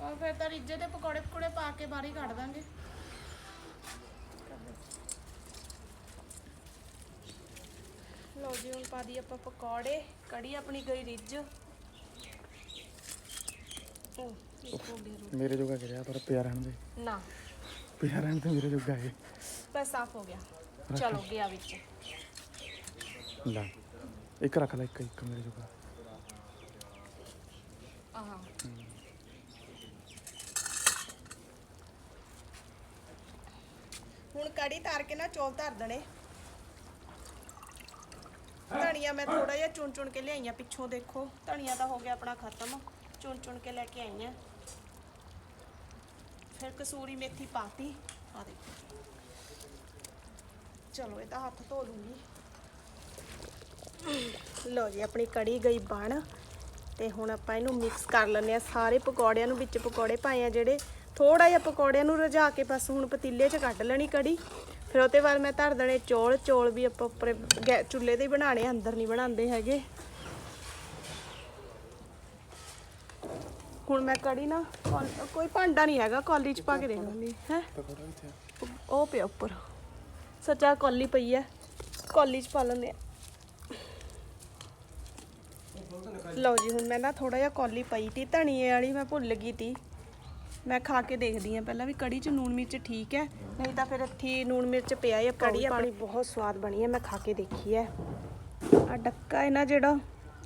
[SPEAKER 1] ਬਸ ਫਿਰ ਤਾਂ ਰਿੱਝੇ ਦੇ ਪਕੌੜੇ ਪਕੌੜੇ ਪਾ ਕੇ ਬਾਹਰ ਹੀ ਕੱਢ ਦਾਂਗੇ। ਲਓ ਜੀ ਹੁਣ ਪਾ ਦੀ ਆਪਾਂ ਪਕੌੜੇ। ਕੜੀ ਆਪਣੀ ਗਈ ਰਿੱਝ। ਉਹ ਇੱਕ ਹੋ ਗਈ ਰੋ-
[SPEAKER 3] ਮੇਰੇ ਜੋਗਾ ਗਿਰਿਆ ਪਰ ਪਿਆ ਰਹਿਣ ਦੇ।
[SPEAKER 1] ਨਾ।
[SPEAKER 3] ਪਿਆ ਰਹਿਣ ਤੇ ਮੇਰੇ ਜੋਗਾ ਹੈ
[SPEAKER 1] ਬਸ ਸਾਫ਼ ਹੋ ਗਿਆ। ਚਲੋ ਗਿਆ ਵਿੱਚ।
[SPEAKER 3] ਲੈ ਇੱਕ ਰੱਖ ਲੈ ਇੱਕ ਇੱਕ ਮੇਰੇ ਜੋਗਾ।
[SPEAKER 1] ਆਹਾਂ। ਹੁਣ ਕੜੀ ਧਰ ਕੇ ਨਾ ਚੌਲ ਧਰ ਦੇਣੇ। ਧਨੀਆ ਮੈਂ ਥੋੜਾ ਜਿਹਾ ਚੁਣ ਚੁਣ ਕੇ ਲਿਆਈਆਂ ਪਿੱਛੋਂ ਦੇਖੋ। ਧਨੀਆ ਤਾਂ ਹੋ ਗਿਆ ਆਪਣਾ ਖਤਮ। ਚੁਣ ਚੁਣ ਕੇ ਲੈ ਕੇ ਆਈਆਂ ਫਿਰ ਕਸੂਰੀ ਮੇਥੀ ਪਾਤੀ। ਆ ਦੇਖੋ। ਚਲੋ, ਇਹ ਤਾਂ ਹੱਥ ਧੋ ਲੂੰਗੀ। ਲਓ ਜੀ, ਆਪਣੀ ਕੜੀ ਗਈ ਬਣ। ਤੇ ਹੁਣ ਆਪਾਂ ਇਹਨੂੰ ਮਿਕਸ ਕਰ ਲੈਂਦੇ ਆ ਸਾਰੇ ਪਕੌੜਿਆਂ ਨੂੰ ਵਿੱਚ ਪਕੌੜੇ ਪਾਏ ਆ ਜਿਹੜੇ ਥੋੜਾ ਜਿਹਾ ਪਕੌੜਿਆਂ ਨੂੰ ਰਝਾ ਕੇ ਬਸ ਹੁਣ ਪਤੀਲੇ 'ਚ ਕੱਢ ਲੈਣੀ ਕੜੀ। ਫਿਰ ਉਹਦੇ ਬਾਅਦ ਮੈਂ ਧਰ ਦੇਣੇ ਚੌਲ। ਚੌਲ ਵੀ ਆਪਾਂ ਉੱਪਰ ਗੈ- ਚੁੱਲ੍ਹੇ ਤੇ ਹੀ ਬਣਾਣੇ ਅੰਦਰ ਨਹੀਂ ਬਣਾਉਂਦੇ ਹੈਗੇ। ਹੁਣ ਮੈਂ ਕੜੀ ਨਾ ਕੋਈ ਭਾਂਡਾ ਨਹੀਂ ਹੈਗਾ, ਕੌਲੀ 'ਚ ਪਾ ਕੇ ਦੇ ਲਾਂਗੀ ਹੈ। ਉਹ ਪਿਆ ਉੱਪਰ। ਸੱਚਾ ਕੌਲੀ ਪਈ ਹੈ। ਕੌਲੀ 'ਚ ਪਾ ਲੈਂਦੇ ਆ। ਲਓ ਜੀ, ਹੁਣ ਮੈਂ ਨਾ ਥੋੜਾ ਜਿਹਾ ਕੌਲੀ ਪਈ ਤੀ ਧਣੀਏ ਵਾਲੀ ਮੈਂ ਭੁੱਲ ਗਈ ਤੀ। ਮੈਂ ਖਾ ਕੇ ਦੇਖਦੀ ਆ ਪਹਿਲਾਂ ਵੀ ਕੜੀ 'ਚ ਨੂਣ ਮਿਰਚ ਠੀਕ ਹੈ ਨਹੀਂ ਤਾਂ ਫਿਰ ਇੱਥੇ ਨੂਣ ਮਿਰਚ ਪਿਆ ਹੈ ਕੜੀ ਆਪਣੀ ਬਹੁਤ ਸਵਾਦ ਬਣੀ ਹੈ ਮੈਂ ਖਾ ਕੇ ਦੇਖੀ ਹੈ। ਆ ਡੱਕਾ ਹੈ ਨਾ ਜਿਹੜਾ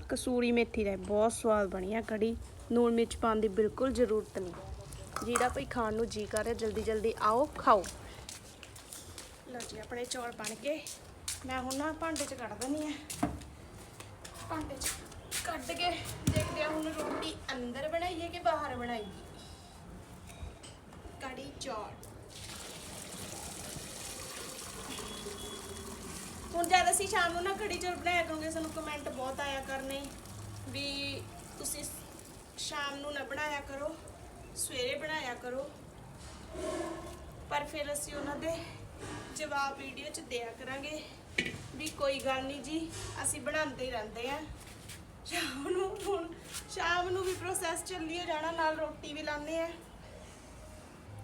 [SPEAKER 1] ਕਸੂਰੀ ਮੇਥੀ ਦਾ ਬਹੁਤ ਸਵਾਦ ਬਣੀ ਹੈ ਕੜੀ ਨੂਣ ਮਿਰਚ ਪਾਉਣ ਦੀ ਬਿਲਕੁਲ ਜ਼ਰੂਰਤ ਨਹੀਂ। ਜਿਹੜਾ ਭਈ ਖਾਣ ਨੂੰ ਜੀ ਕਰ ਰਿਹਾ ਜਲਦੀ ਜਲਦੀ ਆਓ ਖਾਓ। ਲਓ ਜੀ ਆਪਣੇ ਚੌਲ ਬਣ ਗਏ। ਮੈਂ ਹੁਣ ਨਾ ਭਾਂਡੇ 'ਚ ਕੱਢ ਦਿੰਦੀ ਆ ਭਾਂਡੇ 'ਚ ਕੱਢ ਕੇ ਦੇਖਦੇ ਆ ਹੁਣ ਰੋਟੀ ਅੰਦਰ ਬਣਾਈਏ ਕਿ ਬਾਹਰ ਬਣਾਈਏ। ਚੌਟ ਹੁਣ ਜਦ ਅਸੀਂ ਸ਼ਾਮ ਨੂੰ ਨਾ ਕੜੀ ਚੌਲ ਬਣਾਇਆ ਕਰੋਗੇ, ਸਾਨੂੰ ਕਮੈਂਟ ਬਹੁਤ ਆਇਆ ਕਰਨੇ। ਵੀ ਤੁਸੀਂ ਸ਼ਾਮ ਨੂੰ ਨਾ ਬਣਾਇਆ ਕਰੋ, ਸਵੇਰੇ ਬਣਾਇਆ ਕਰੋ। ਪਰ ਫਿਰ ਅਸੀਂ ਉਹਨਾਂ ਦੇ ਜਵਾਬ ਵੀਡੀਓ 'ਚ ਦਿਆ ਕਰਾਂਗੇ ਵੀ ਕੋਈ ਗੱਲ ਨਹੀਂ ਜੀ, ਅਸੀਂ ਬਣਾਉਂਦੇ ਹੀ ਰਹਿੰਦੇ ਆ ਸ਼ਾਮ ਨੂੰ, ਹੁਣ ਸ਼ਾਮ ਨੂੰ ਵੀ ਪ੍ਰੋਸੈਸ ਚੱਲੀ ਹੋ ਜਾਣਾ, ਨਾਲ ਰੋਟੀ ਵੀ ਲਾਉਂਦੇ ਆ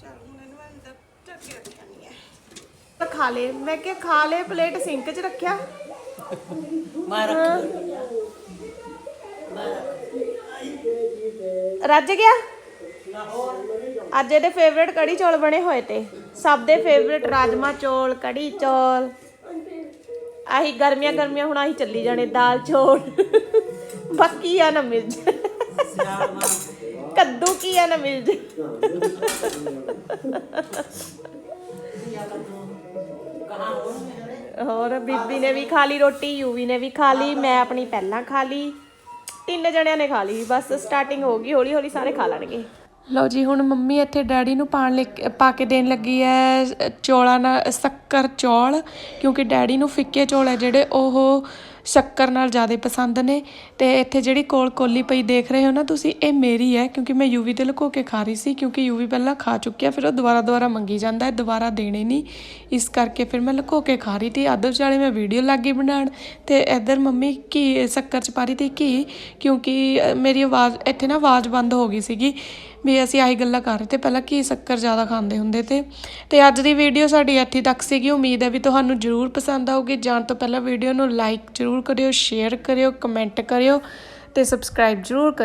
[SPEAKER 1] ਚਲ ਹੁਣ ਇਹਨੂੰ ਮੈਂ ਅੰਦਰ ਢੱਕ ਕੇ ਰੱਖਣੀ ਹੈ ਤਾਂ ਖਾ ਲੇ। ਮੈਂ ਕਿਹਾ ਖਾ ਲੇ ਪਲੇਟ ਸਿੰਕ 'ਚ ਰੱਖਿਆ।
[SPEAKER 4] ਮਾਰ
[SPEAKER 1] ਰੱਜ ਗਿਆ? ਅੱਜ ਇਹਦੇ ਫੇਵਰੇਟ ਕੜੀ ਚੌਲ ਬਣੇ ਹੋਏ ਤੇ। ਸਭ ਦੇ ਫੇਵਰੇਟ ਰਾਜਮਾ ਚੌਲ ਕੜੀ ਚੌਲ। ਆਹੀ ਗਰਮੀਆਂ ਗਰਮੀਆਂ ਹੁਣ ਆਹੀ ਚੱਲੀ ਜਾਣੇ ਦਾਲ ਚੌਲ। ਬਾਕੀ ਆ ਨਾ ਮਿਰਚ। ਕੱਦੂ ਕੀ ਆ ਨਾ ਮਿਰਚ ਹੋਰ ਬੀਬੀ ਨੇ ਵੀ ਖਾ ਲਈ ਰੋਟੀ, ਯੂਵੀ ਨੇ ਵੀ ਖਾ ਲਈ, ਮੈਂ ਆਪਣੀ ਪਹਿਲਾਂ ਖਾ ਲਈ। ਤਿੰਨ ਜਣਿਆਂ ਨੇ ਖਾ ਲਈ, ਬਸ ਸਟਾਰਟਿੰਗ ਹੋ ਗਈ ਹੌਲੀ ਹੌਲੀ ਸਾਰੇ ਖਾ ਲੈਣਗੇ। ਲਓ ਜੀ, ਹੁਣ ਮੰਮੀ ਇੱਥੇ ਡੈਡੀ ਨੂੰ ਪਾਣ ਲੈ ਪਾ ਕੇ ਦੇਣ ਲੱਗੀ ਹੈ ਚੌਲਾਂ ਨਾਲ ਸ਼ੱਕਰ ਚੌਲ, ਕਿਉਂਕਿ ਡੈਡੀ ਨੂੰ ਫਿੱਕੇ ਚੌਲ ਹੈ ਜਿਹੜੇ, ਉਹ ਸ਼ੱਕਰ ਨਾਲ ਜ਼ਿਆਦਾ ਪਸੰਦ ਨੇ ਤੇ ਇੱਥੇ ਜਿਹੜੀ ਕੋਲ ਕੋਲੀ ਪਈ ਦੇਖ ਰਹੇ ਹੋ ਨਾ ਤੁਸੀਂ, ਇਹ ਮੇਰੀ ਹੈ ਕਿਉਂਕਿ ਮੈਂ ਯੂਵੀ ਤੇ ਲੁਕੋ ਕੇ ਖਾ ਰਹੀ ਸੀ ਕਿਉਂਕਿ ਯੂਵੀ ਪਹਿਲਾਂ ਖਾ ਚੁੱਕਿਆ, ਫਿਰ ਉਹ ਦੁਬਾਰਾ ਦੁਬਾਰਾ ਮੰਗੀ ਜਾਂਦਾ ਹੈ, ਦੁਬਾਰਾ ਦੇਣੇ ਨਹੀਂ। ਇਸ ਕਰਕੇ ਫਿਰ ਮੈਂ ਲੁਕੋ ਕੇ ਖਾ ਰਹੀ ਤੀ ਅੱਧ ਵਿਚਾਲੇ ਮੈਂ ਵੀਡੀਓ ਲੱਗ ਗਈ ਬਣਾਉਣ ਤੇ ਇੱਧਰ ਮੰਮੀ ਘੀ, ਸ਼ੱਕਰ ਚ ਪਾ ਰਹੀ ਤੀ ਘੀ ਕਿਉਂਕਿ ਮੇਰੀ ਆਵਾਜ਼, ਇੱਥੇ ਨਾ ਆਵਾਜ਼ ਬੰਦ ਹੋ ਗਈ ਸੀਗੀ। ਵੀ ਅਸੀਂ ਆਹੀ ਗੱਲਾਂ ਕਰ ਰਹੇ ਤੇ ਪਹਿਲਾਂ ਕੀ ਸ਼ੱਕਰ ਜ਼ਿਆਦਾ ਖਾਂਦੇ ਹੁੰਦੇ ਤੇ। ਤੇ ਅੱਜ ਦੀ ਵੀਡੀਓ ਸਾਡੀ ਇੱਥੇ ਤੱਕ ਸੀਗੀ। ਉਮੀਦ ਹੈ ਵੀ ਤੁਹਾਨੂੰ ਜ਼ਰੂਰ ਪਸੰਦ ਆਊਗੀ। ਜਾਣ ਤੋਂ ਪਹਿਲਾਂ ਵੀਡੀਓ ਨੂੰ ਲਾਈਕ ਜ਼ਰੂਰ ਕਰਿਓ ਸ਼ੇਅਰ ਕਰਿਓ ਕਮੈਂਟ ਕਰਿਓ ਤੇ ਸਬਸਕ੍ਰਾਈਬ ਜ਼ਰੂਰ ਕਰਿਓ।